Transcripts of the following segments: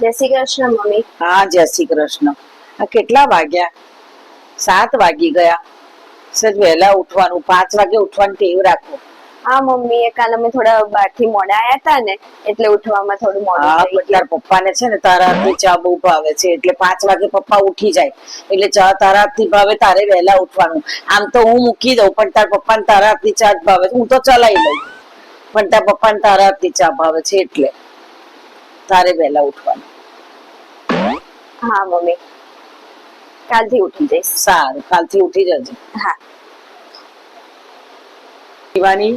જય શ્રી કૃષ્ણ મમ્મી. હા જય શ્રી કૃષ્ણ. આ કેટલા વાગ્યા? સાત વાગી ગયા. સજ વહેલા ઉઠવાનું પાંચ વાગે ઉઠવાની ટેવ રાખો. હા મમ્મી એ કાલે અમે થોડા બહારથી મોડા આયા હતા ને એટલે ઉઠવામાં થોડું મોડું હા થઈ પપ્પા ને તારા છે ને તારા હાથની ચા બહુ ભાવે છે એટલે પાંચ વાગે પપ્પા ઉઠી જાય. એટલે ચા તારા હાથની ભાવે તારે વહેલા ઉઠવાનું. આમ તો હું મૂકી દઉં પણ તારા પપ્પાને તારા હાથની ચા જ ભાવે છે. હું તો ચલાવી લઉં. પણ તારા પપ્પાને તારા હાથની ચા ભાવે છે એટલે. તારે વહેલા ઉઠવાનું. હા મમ્મી. કાલથી ઉઠી જઈશ. સારું કાલથી ઉઠી જજે. હા. શિવાની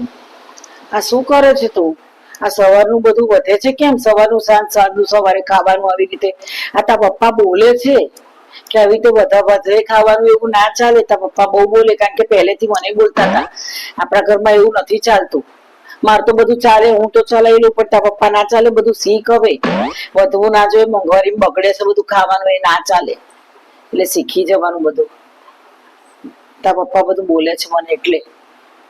આ શું કરે છે તું? આ સવારનું બધું વધે છે કેમ? સવારનું સાંજ સાંજનું સવારે ખાવાનું આવી રીતે આ તા પપ્પા બોલે છે કે આવી રીતે બધા વધે ખાવાનું એવું ના ચાલે. તા પપ્પા બહુ બોલે કારણ કે પહેલેથી મને બોલતા હતા. આપણા ઘરમાં એવું નથી ચાલતું. મારે તો બધું ચાલે હું તો ચલાવી પણ તારા પપ્પા ના ચાલે બધું શીખ હવે. વધવું ના જોઈએ મોંઘવારી બગડે છે બધું ખાવાનું એ ના ચાલે. એટલે શીખી જવાનું બધું. તારા પપ્પા બધું બોલે છે મને એટલે.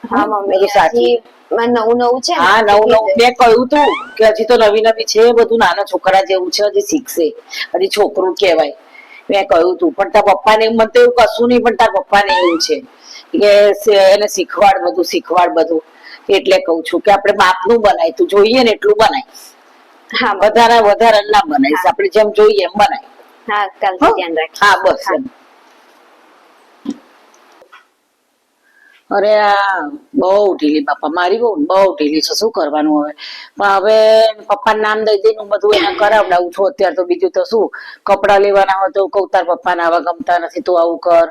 હા મમ્મી સાચી. નવું નવું છે હા નવું નવું. મેં કહ્યું તું કે હજી તો નવી નવી છે બધું નાના છોકરા જેવું છે હજી શીખશે. હજી છોકરું કહેવાય. મેં કહ્યું તું પણ તારા પપ્પાને મને તો એવું કશું નહીં પણ તારા પપ્પાને એવું છે. કે એને શીખવાડ બધું શીખવાડ બધું. એટલે કઉ છું કે આપણે માપનું બનાય તું જોઈએ ને એટલું બનાય. હા. વધારે વધારે ના બનાવીશ આપણે જેમ જોઈએ એમ બનાય. હા કાલ ધ્યાન રાખ હા બસ અરે આ, બહુ ઢીલી બાપા, મારી બહુ બહુ ઢીલી છે, શું કરવાનું હવે? પણ હવે પપ્પા નામ દઈ દઈને બધું એને કરાવડાવું છું. અત્યારે તો બીજું તો શું? કપડા લેવાના હોય તો કહું, તાર પપ્પાને આવા ગમતા નથી, તું આવું કર.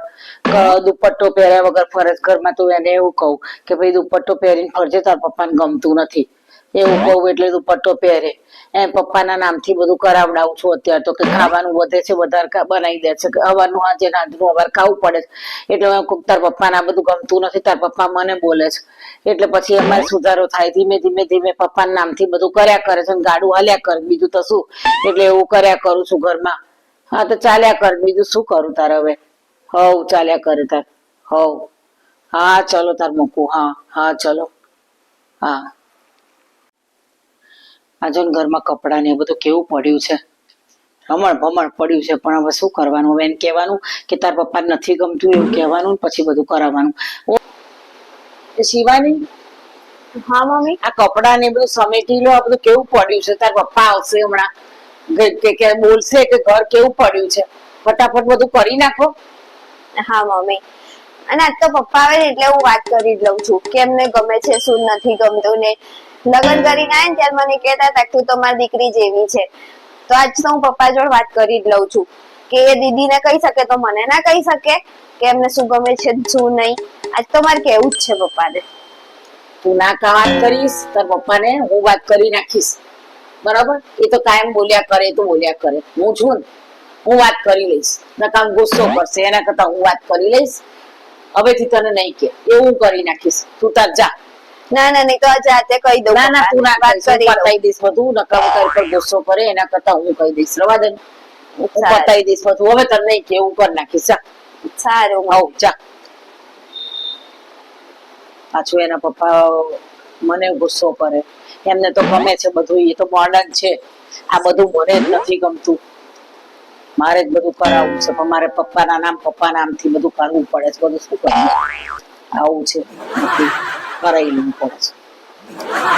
દુપટ્ટો પહેર્યા વગર ફરજ ઘરમાં તું એને એવું કહું કે ભાઈ દુપટ્ટો પહેરીને ફરજે, તાર પપ્પાને ગમતું નથી. એવું કહું એટલે દુપટ્ટો પહેરે. એમ પપ્પાના નામથી બધું કરાવડાવું છું અત્યારે તો કે ખાવાનું વધે છે, વધારે બનાવી દે છે. અવારનું આજે રાંધનું અવાર ખાવું પડે છે. એટલે હું તાર પપ્પાના બધું ગમતું નથી, તાર પપ્પા મને બોલે છે. એટલે પછી અમારે સુધારો થાય, ધીમે ધીમે ધીમે પપ્પાના નામથી બધું કર્યા કરે છે ગાડું હાલ્યા કરે બીજું તો શું? એટલે એવું કર્યા કરું છું ઘરમાં. હા, તો ચાલ્યા કર. બીજું શું કરું તારે હવે? હવ, ચાલ્યા કરે તાર. હવ. હા, ચલો તાર મૂકું. હા હા, ચલો. હા. આજે ઘરમાં કપડાં ને એ બધું કેવું પડ્યું છે? રમણ ભમણ પડ્યું છે પણ હવે શું કરવાનું? હવે એને કહેવાનું કે તાર પપ્પા નથી ગમતું એવું કહેવાનું પછી બધું કરાવવાનું. શિવાની? હા મમ્મી. આ કપડા ને બધું સમેટી લો આ બધું કેવું પડ્યું છે? તાર પપ્પા આવશે હમણાં. કે બોલશે કે ઘર કેવું પડ્યું છે? ફટાફટ બધું કરી નાખો. હા મમ્મી. અને આજ તો પપ્પા આવે એટલે હું વાત કરી જ લઉં છું. કે એમને ગમે છે શું નથી ગમતું ને લગ્ન કરીને આવે ને ત્યારે મને કહેતા હતા તું તો મારી દીકરી જેવી છે. તો આજ તો હું પપ્પા જોડે વાત કરી જ લઉં છું કે એ દીદીને કહી શકે તો મને ના કહી શકે કે એમને શું ગમે છે શું નહીં. આજ તો મારે કેવું જ છે પપ્પાને. તું ના કા વાત કરીશ, તાર પપ્પાને હું વાત કરી નાખીશ. બરાબર? એ તો કાયમ બોલ્યા કરે તો બોલ્યા કરે. હું છું ને, હું વાત કરી લઈશ. નકામ ગુસ્સો કરશે, એના કરતા હું વાત કરી લઈશ. હવેથી તને નહીં કે, એવું કરી નાખીશ. તું તાર જા. ના ના નહીં તો આજે કહી દઉં ના ના તું ના વાત કરી પતાઈ દઈશ બધું નકર તારી પર ગુસ્સો કરે એના કરતા હું કહી દઈશ. રવા દે હું પતાઈ દઈશ બધું. હવે તને નહીં કે એવું નાખીશ. જા. સારું હવ જા. પાછું એના પપ્પા મને ગુસ્સો કરે. એમને તો ગમે છે બધું એ તો મોડર્ન છે. આ બધું મને જ નથી ગમતું. મારે જ બધું કરાવવું છે પણ મારે પપ્પાના નામ પપ્પા નામથી બધું કરવું પડે છે. બધું શું કરવું? આવું છે. બધું કરાવી લેવું પડે છે